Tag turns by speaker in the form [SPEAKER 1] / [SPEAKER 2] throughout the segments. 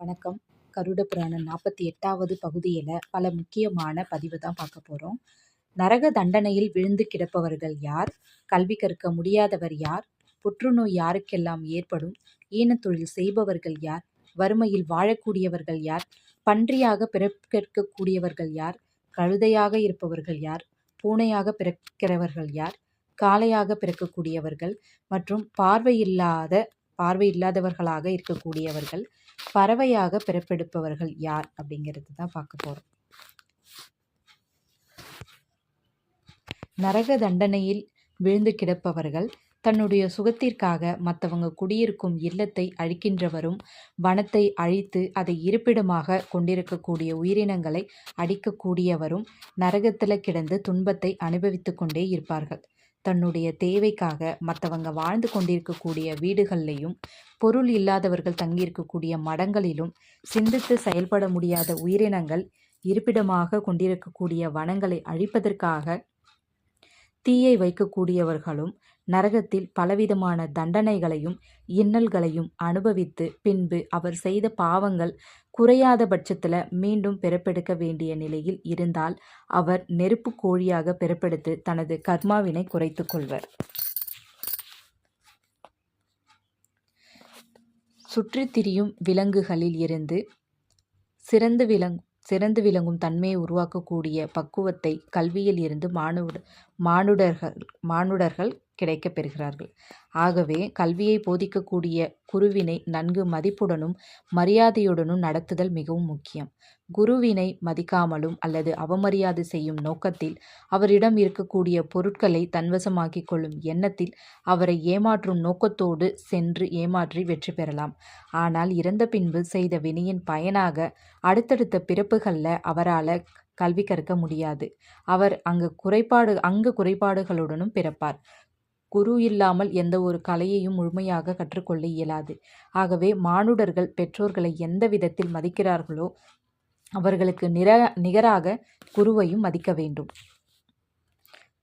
[SPEAKER 1] வணக்கம். கருட புராணம் நாற்பத்தி எட்டாவது பகுதியில் பல முக்கியமான பதிவு தான் பார்க்க போகிறோம் நரக தண்டனையில் விழுந்து கிடப்பவர்கள் யார்? கல்வி கற்க முடியாதவர் யார்? புற்றுநோய் யாருக்கெல்லாம் ஏற்படும்? ஈனத்தொழில் செய்பவர்கள் யார்? வறுமையில் வாழக்கூடியவர்கள் யார்? பன்றியாக பிறக்கக்கூடியவர்கள் யார்? கழுதையாக இருப்பவர்கள் யார்? பூனையாக பிறக்கிறவர்கள் யார்? காளையாக பிறக்கக்கூடியவர்கள் மற்றும் பார்வையில்லாத பார்வை இல்லாதவர்களாக இருக்கக்கூடியவர்கள் பறவையாக பிறப்பெடுப்பவர்கள் யார் அப்படிங்கிறது தான் பார்க்க போகிறோம் நரக தண்டனையில் விழுந்து கிடப்பவர்கள் தன்னுடைய சுகத்திற்காக மற்றவங்க குடியிருக்கும் இல்லத்தை அழிக்கின்றவரும் வனத்தை அழித்து அதை இருப்பிடமாக கொண்டிருக்கக்கூடிய உயிரினங்களை அடிக்கக்கூடியவரும் நரகத்தில் கிடந்து துன்பத்தை அனுபவித்து கொண்டே இருப்பார்கள். தன்னுடைய தேவைக்காக மற்றவங்க வாழ்ந்து கொண்டிருக்கக்கூடிய வீடுகள்லையும் பொருள் இல்லாதவர்கள் தங்கியிருக்கக்கூடிய மடங்களிலும் சிந்தித்து செயல்பட முடியாத உயிரினங்கள் இருப்பிடமாக கொண்டிருக்கக்கூடிய வனங்களை அழிப்பதற்காக தீயை வைக்கக்கூடியவர்களும் நரகத்தில் பலவிதமான தண்டனைகளையும் இன்னல்களையும் அனுபவித்து பின்பு அவர் செய்த பாவங்கள் குறையாத பட்சத்தில் மீண்டும் பிறப்பெடுக்க வேண்டிய நிலையில் இருந்தால் அவர் நெருப்பு கோழியாக பிறப்பெடுத்து தனது கர்மாவினை குறைத்து கொள்வர். சுற்றித் திரியும் விலங்குகளில் இருந்து சிறந்து விலங் சிறந்து விளங்கும் தன்மையை உருவாக்கக்கூடிய பக்குவத்தை கல்வியில் இருந்து மானுட மானுடர்கள் மானுடர்கள் கிடைக்கப் பெறுகிறார்கள். ஆகவே கல்வியை போதிக்கக்கூடிய குருவினை நன்கு மதிப்புடனும் மரியாதையுடனும் நடத்துதல் மிகவும் முக்கியம். குருவினை மதிக்காமலும் அல்லது அவமரியாதை செய்யும் நோக்கத்தில் அவரிடம் இருக்கக்கூடிய பொருட்களை தன்வசமாக்கிக் கொள்ளும் எண்ணத்தில் அவரை ஏமாற்றும் நோக்கத்தோடு சென்று ஏமாற்றி வெற்றி பெறலாம். ஆனால் இறந்த பின்பு செய்த வினையின் பயனாக அடுத்தடுத்த பிறப்புகளில் அவரால் கல்வி கற்க முடியாது. அவர் அங்கு குறைபாடு அங்கு குறைபாடுகளுடனும் பிறப்பார். குரு இல்லாமல் எந்த ஒரு கலையையும் முழுமையாக கற்றுக்கொள்ள இயலாது. ஆகவே மானுடர்கள் பெற்றோர்களை எந்த விதத்தில் மதிக்கிறார்களோ அவர்களுக்கு நிர நிகராக குருவையும் மதிக்க வேண்டும்.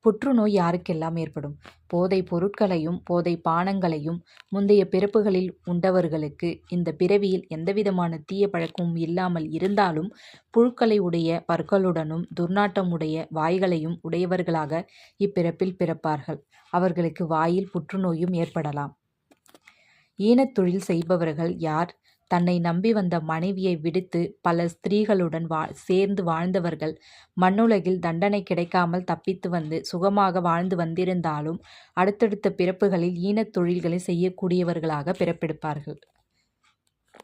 [SPEAKER 1] புற்றுநோய் யாருக்கெல்லாம் ஏற்படும்? போதை பொருட்களையும் போதை பானங்களையும் முந்தைய பிறப்புகளில் உண்டவர்களுக்கு இந்த பிறவியில் எந்தவிதமான தீய பழக்கமும் இல்லாமல் இருந்தாலும் புழுக்களை உடைய பற்களுடனும் துர்நாட்டமுடைய உடைய வாய்களையும் உடையவர்களாக இப்பிறப்பில் பிறப்பார்கள். அவர்களுக்கு வாயில் புற்றுநோயும் ஏற்படலாம். ஈனத்தொழில் செய்பவர்கள் யார்? தன்னை நம்பி வந்த மனைவியை விடுத்து பல ஸ்திரீகளுடன் வா சேர்ந்து வாழ்ந்தவர்கள் மண்ணுலகில் தண்டனை கிடைக்காமல் தப்பித்து வந்து சுகமாக வாழ்ந்து வந்திருந்தாலும் அடுத்தடுத்த பிறப்புகளில் ஈனத் தொழில்களை செய்யக்கூடியவர்களாக பிறப்பெடுப்பார்கள்.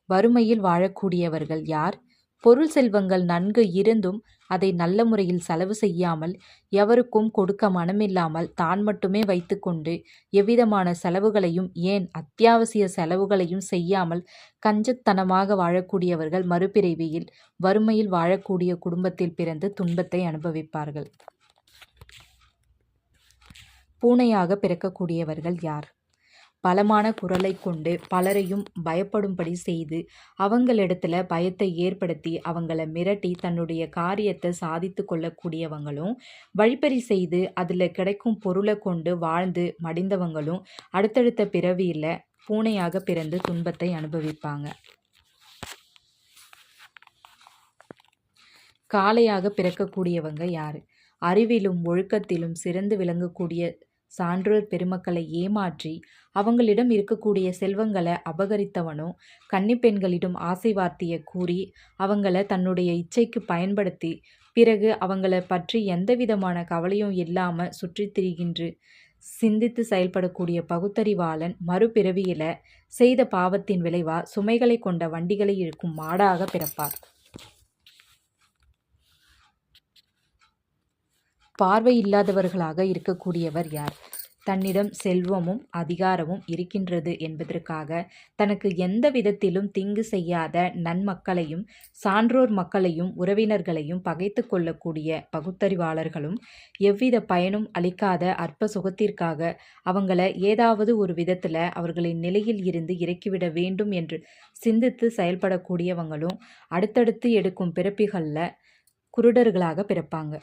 [SPEAKER 1] வறுமையில் வாழக்கூடியவர்கள் யார்? பொருள் செல்வங்கள் நன்கு இருந்தும் அதை நல்ல முறையில் செலவு செய்யாமல் எவருக்கும் கொடுக்க மனமில்லாமல் தான் மட்டுமே வைத்துக்கொண்டு எவ்விதமான செலவுகளையும் ஏன் அத்தியாவசிய செலவுகளையும் செய்யாமல் கஞ்சத்தனமாக வாழக்கூடியவர்கள் மறுபிறவியில் வறுமையில் வாழக்கூடிய குடும்பத்தில் பிறந்து துன்பத்தை அனுபவிப்பார்கள். பூனையாக பிறக்கக்கூடியவர்கள் யார்? பலமான குரலை கொண்டு பலரையும் பயப்படும்படி செய்து அவங்களிடத்துல பயத்தை ஏற்படுத்தி அவங்கள மிரட்டி தன்னுடைய காரியத்தை சாதித்து கொள்ளக்கூடியவங்களும் வழிப்பறி செய்து அதில் கிடைக்கும் பொருளை கொண்டு வாழ்ந்து மடிந்தவங்களும் அடுத்தடுத்த பிறவியில் பூனையாக பிறந்து துன்பத்தை அனுபவிப்பாங்க. காளையாக பிறக்கக்கூடியவங்க யார்? அறிவிலும் ஒழுக்கத்திலும் சிறந்து விளங்கக்கூடிய சான்றோர் பெருமக்களை ஏமாற்றி அவங்களிடம் இருக்கக்கூடிய செல்வங்களை அபகரித்தவனும் கன்னிப்பெண்களிடம் ஆசை வார்த்தையை கூறி அவங்கள தன்னுடைய இச்சைக்கு பயன்படுத்தி பிறகு அவங்கள பற்றி எந்த விதமான கவலையும் இல்லாமல் சுற்றி திரிகின்று சிந்தித்து செயல்படக்கூடிய பகுத்தறிவாளன் மறுபிறவியில செய்த பாவத்தின் விளைவா சுமைகளை கொண்ட வண்டிகளை இழுக்கும் மாடாக பிறப்பார். பார்வை இல்லாதவர்களாக இருக்கக்கூடியவர் யார்? தன்னிடம் செல்வமும் அதிகாரமும் இருக்கின்றது என்பதற்காக தனக்கு எந்த விதத்திலும் தீங்கு செய்யாத நன்மக்களையும் சான்றோர் மக்களையும் உறவினர்களையும் பகைத்து கொள்ளக்கூடிய பகுத்தறிவாளர்களும் எவ்வித பயனும் அளிக்காத அற்ப சுகத்திற்காக அவங்கள ஏதாவது ஒரு விதத்தில் அவர்களின் நிலையில் இருந்து இறக்கிவிட வேண்டும் என்று சிந்தித்து செயல்படக்கூடியவங்களும் அடுத்தடுத்து எடுக்கும் பிறப்பிகளில் குருடர்களாக பிறப்பாங்க.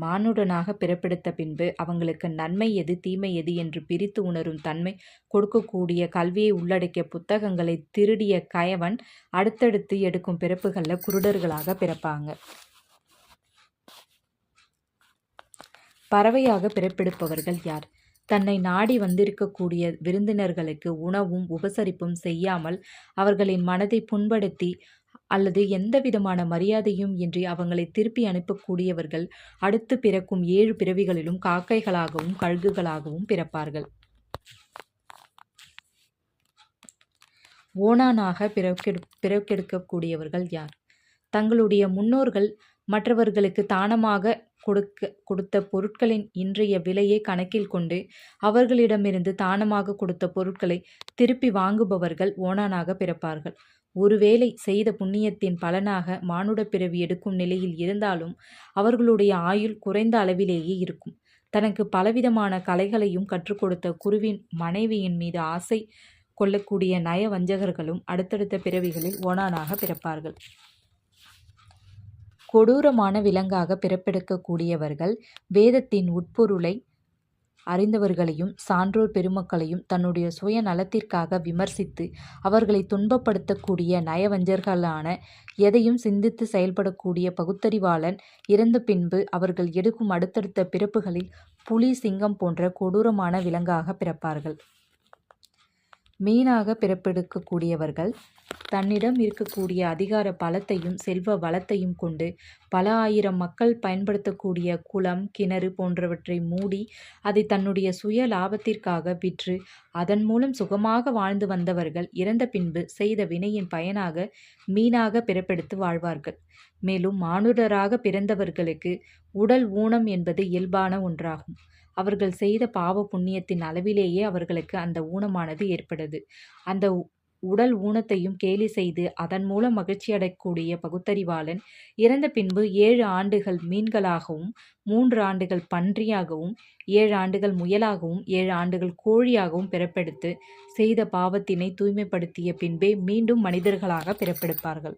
[SPEAKER 1] மானுடனாக பிறப்பெடுத்த பின்பு அவங்களுக்கு நன்மை எது தீமை எது என்று பிரித்து உணரும் தன்மை கொடுக்கக்கூடிய கல்வியை உள்ளடக்கிய புத்தகங்களை திருடிய கயவன் அடுத்தடுத்து எடுக்கும் பிறப்புகளில் குருடர்களாக பிறப்பாங்க. பறவையாக பிறப்பெடுப்பவர்கள் யார்? தன்னை நாடி வந்திருக்கக்கூடிய விருந்தினர்களுக்கு உணவும் உபசரிப்பும் செய்யாமல் அவர்களின் மனதை புண்படுத்தி அல்லது எந்த விதமான மரியாதையும் இன்றி அவங்களை திருப்பி அனுப்பக்கூடியவர்கள் அடுத்து பிறக்கும் ஏழு பிறவிகளிலும் காக்கைகளாகவும் கழுகுகளாகவும் பிறப்பார்கள். ஓணானாக பிறக்கெடு பிறக்கெடுக்கக்கூடியவர்கள் யார்? தங்களுடைய முன்னோர்கள் மற்றவர்களுக்கு தானமாக கொடுக்க கொடுத்த பொருட்களின் இன்றைய விலையை கணக்கில் கொண்டு அவர்களிடமிருந்து தானமாக கொடுத்த பொருட்களை திருப்பி வாங்குபவர்கள் ஓனானாக பிறப்பார்கள். ஒருவேளை செய்த புண்ணியத்தின் பலனாக மானுட பிறவி எடுக்கும் நிலையில் இருந்தாலும் அவர்களுடைய ஆயுள் குறைந்த அளவிலேயே இருக்கும். தனக்கு பலவிதமான கலைகளையும் கற்றுக் கொடுத்த குருவின் மனைவியின் மீது ஆசை கொள்ளக்கூடிய நய வஞ்சகர்களும் அடுத்தடுத்த பிறவிகளில் ஓனானாக பிறப்பார்கள். கொடூரமான விலங்காக பிறப்பெடுக்கக்கூடியவர்கள் வேதத்தின் உட்பொருளை அறிந்தவர்களையும் சான்றோர் பெருமக்களையும் தன்னுடைய சுய நலத்திற்காக விமர்சித்து அவர்களை துன்பப்படுத்தக்கூடிய நயவஞ்சர்களான எதையும் சிந்தித்து செயல்படக்கூடிய பகுத்தறிவாளன் இறந்த பின்பு அவர்கள் எடுக்கும் அடுத்தடுத்த பிறப்புகளில் புலி சிங்கம் போன்ற கொடூரமான விலங்காக பிறப்பார்கள். மீனாக பிறப்பெடுக்கக்கூடியவர்கள் தன்னிடம் இருக்கக்கூடிய அதிகார பலத்தையும் செல்வ வளத்தையும் கொண்டு பல ஆயிரம் மக்கள் பயன்படுத்தக்கூடிய குளம் கிணறு போன்றவற்றை மூடி அதை தன்னுடைய சுய லாபத்திற்காக விற்று அதன் மூலம் சுகமாக வாழ்ந்து வந்தவர்கள் இறந்த பின்பு செய்த வினையின் பயனாக மீனாக பிறப்பெடுத்து வாழ்வார்கள். மேலும் மானுடராக பிறந்தவர்களுக்கு உடல் ஊனம் என்பது இயல்பான ஒன்றாகும். அவர்கள் செய்த பாவ புண்ணியத்தின் அளவிலேயே அவர்களுக்கு அந்த ஊனமானது ஏற்படுது அந்த உடல் ஊனத்தையும் கேலி செய்து அதன் மூலம் மகிழ்ச்சி அடையக்கூடிய பகுத்தறிவாளன் இறந்த பின்பு ஏழு ஆண்டுகள் மீன்களாகவும் மூன்று ஆண்டுகள் பன்றியாகவும் ஏழு ஆண்டுகள் முயலாகவும் ஏழு ஆண்டுகள் கோழியாகவும் பிறப்பெடுத்து செய்த பாவத்தினை தூய்மைப்படுத்திய பின்பே மீண்டும் மனிதர்களாக பிறப்பெடுப்பார்கள்.